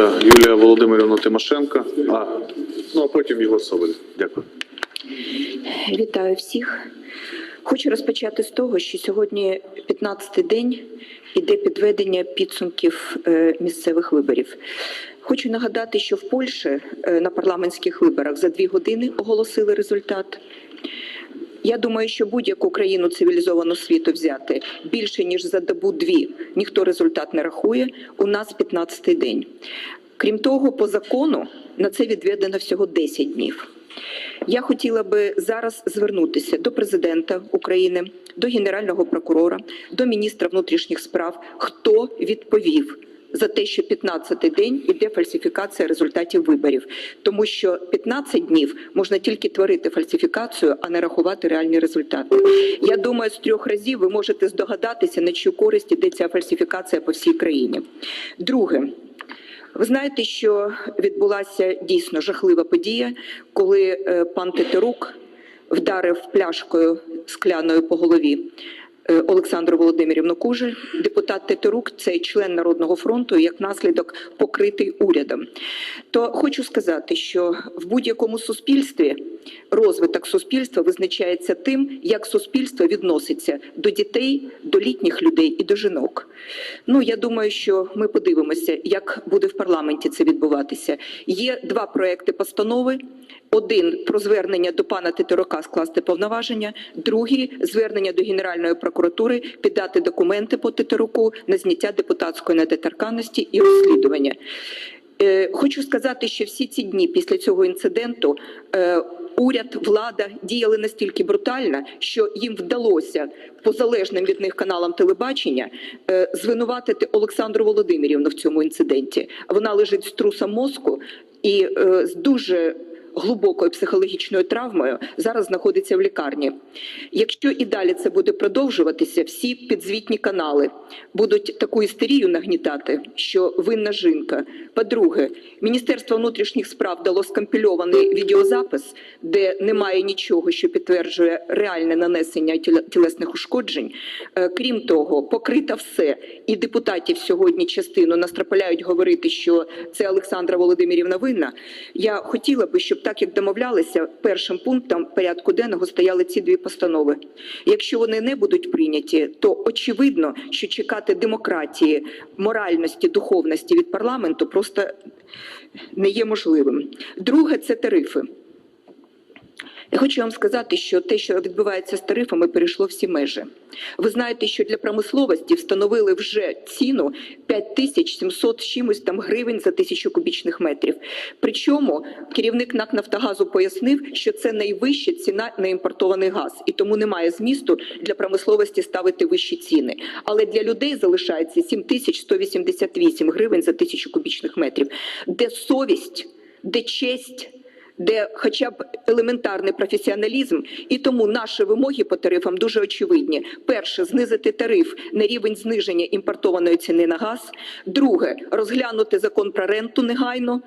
ласка, Юлія Володимирівна Тимошенко. А, ну а потім Єгор Соболь. Дякую. Вітаю всіх. Хочу розпочати з того, що сьогодні 15-й день іде підведення підсумків е, місцевих виборів. Хочу нагадати, що в Польщі е, на парламентських виборах за дві години оголосили результат. Я думаю, що будь-яку країну цивілізованого світу взяти більше ніж за добу дві ніхто результат не рахує. У нас 15-й день. Крім того, по закону на це відведено всього 10 днів. Я хотіла би зараз звернутися до президента України, до генерального прокурора, до міністра внутрішніх справ, хто відповів за те, що 15-й день іде фальсифікація результатів виборів, тому що 15 днів можна тільки творити фальсифікацію, а не рахувати реальні результати. Я думаю, з трьох разів ви можете здогадатися, на чию користь іде ця фальсифікація по всій країні. Друге. Ви знаєте, що відбулася дійсно жахлива подія, коли е, пан Тетерук вдарив пляшкою скляною по голові Олександру Володимирівну Кужель. Депутат Тетерук це член Народного фронту, як наслідок покритий урядом. То хочу сказати, що в будь-якому суспільстві розвиток суспільства визначається тим, як суспільство відноситься до дітей, до літніх людей і до жінок. Ну я думаю, що ми подивимося, як буде в парламенті це відбуватися. Є два проекти постанови. Один про звернення до пана Тетерука скласти повноваження, другий звернення до Генеральної прокуратури піддати документи по Тетеруку на зняття депутатської недоторканності і розслідування. Е, Хочу сказати, що всі ці дні після цього інциденту е, уряд, влада діяли настільки брутально, що їм вдалося по залежним від них каналам телебачення е, звинуватити Олександру Володимирівну в цьому інциденті. Вона лежить з трусом мозку і з дуже глибокою психологічною травмою зараз знаходиться в лікарні. Якщо і далі це буде продовжуватися, всі підзвітні канали будуть таку істерію нагнітати, що винна жінка. По-друге, Міністерство внутрішніх справ дало скомпільований відеозапис, де немає нічого, що підтверджує реальне нанесення тілесних ушкоджень. Е, Крім того, покрито все. І депутатів сьогодні частину настропаляють говорити, що це Олександра Володимирівна винна. Я хотіла би, щоб так як домовлялися, першим пунктом порядку денного стояли ці дві постанови. Якщо вони не будуть прийняті, то очевидно, що чекати демократії, моральності, духовності від парламенту просто не є можливим. Друге це тарифи. Я хочу вам сказати, що те, що відбувається з тарифами, перейшло всі межі. Ви знаєте, що для промисловості встановили вже ціну 5700 з чимось там гривень за тисячу кубічних метрів. Причому керівник НАК «Нафтогазу» пояснив, що це найвища ціна на імпортований газ, і тому немає змісту для промисловості ставити вищі ціни. Але для людей залишається 7188 гривень за тисячу кубічних метрів. Де совість, де честь де хоча б елементарний професіоналізм, і тому наші вимоги по тарифам дуже очевидні. Перше знизити тариф на рівень зниження імпортованої ціни на газ. Друге розглянути закон про ренту негайно.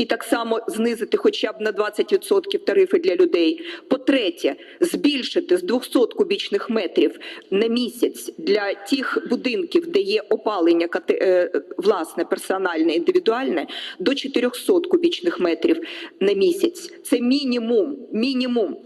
І так само знизити хоча б на 20% тарифи для людей. По-третє, збільшити з 200 кубічних метрів на місяць для тих будинків, де є опалення е, власне, персональне, індивідуальне, до 400 кубічних метрів на місяць. Це мінімум, мінімум.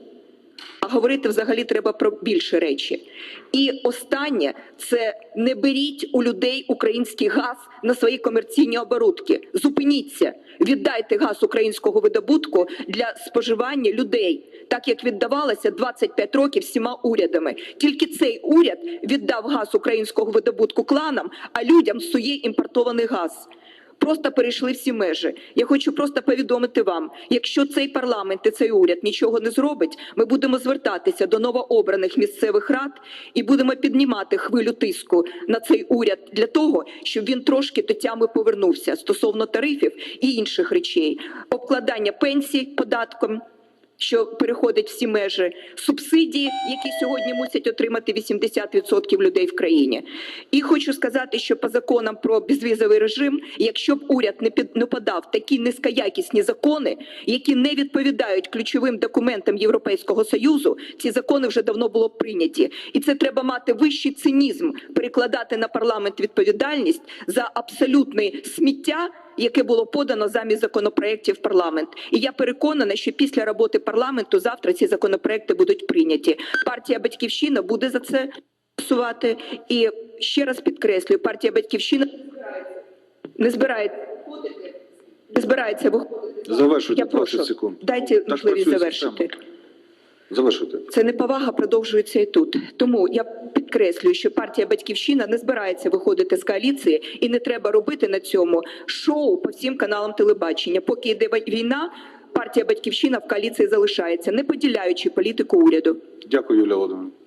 А говорити взагалі треба про більше речі. І останнє це не беріть у людей український газ на свої комерційні оборудки. Зупиніться, віддайте газ українського видобутку для споживання людей, так як віддавалося 25 років всіма урядами. Тільки цей уряд віддав газ українського видобутку кланам, а людям сує імпортований газ просто перейшли всі межі. Я хочу просто повідомити вам: якщо цей парламент і цей уряд нічого не зробить, ми будемо звертатися до новообраних місцевих рад і будемо піднімати хвилю тиску на цей уряд для того, щоб він трошки до тями повернувся стосовно тарифів і інших речей, обкладання пенсій податком. Що переходить всі межі субсидії, які сьогодні мусять отримати 80% людей в країні, і хочу сказати, що по законам про безвізовий режим, якщо б уряд не під подав такі низькоякісні закони, які не відповідають ключовим документам Європейського союзу, ці закони вже давно було б прийняті, і це треба мати вищий цинізм, перекладати на парламент відповідальність за абсолютне сміття яке було подано замість законопроєктів в парламент. І я переконана, що після роботи парламенту завтра ці законопроекти будуть прийняті. Партія Батьківщина буде за це голосувати. І ще раз підкреслюю, партія Батьківщина не збирається не збирається виходити. Завершуйте Я прошу, секунд. дайте можливість завершити. Завершуйте. Це неповага продовжується і тут. Тому я підкреслюю, що партія Батьківщина не збирається виходити з коаліції, і не треба робити на цьому шоу по всім каналам телебачення. Поки йде війна, партія Батьківщина в коаліції залишається, не поділяючи політику уряду. Дякую, Юлія Володимирівна.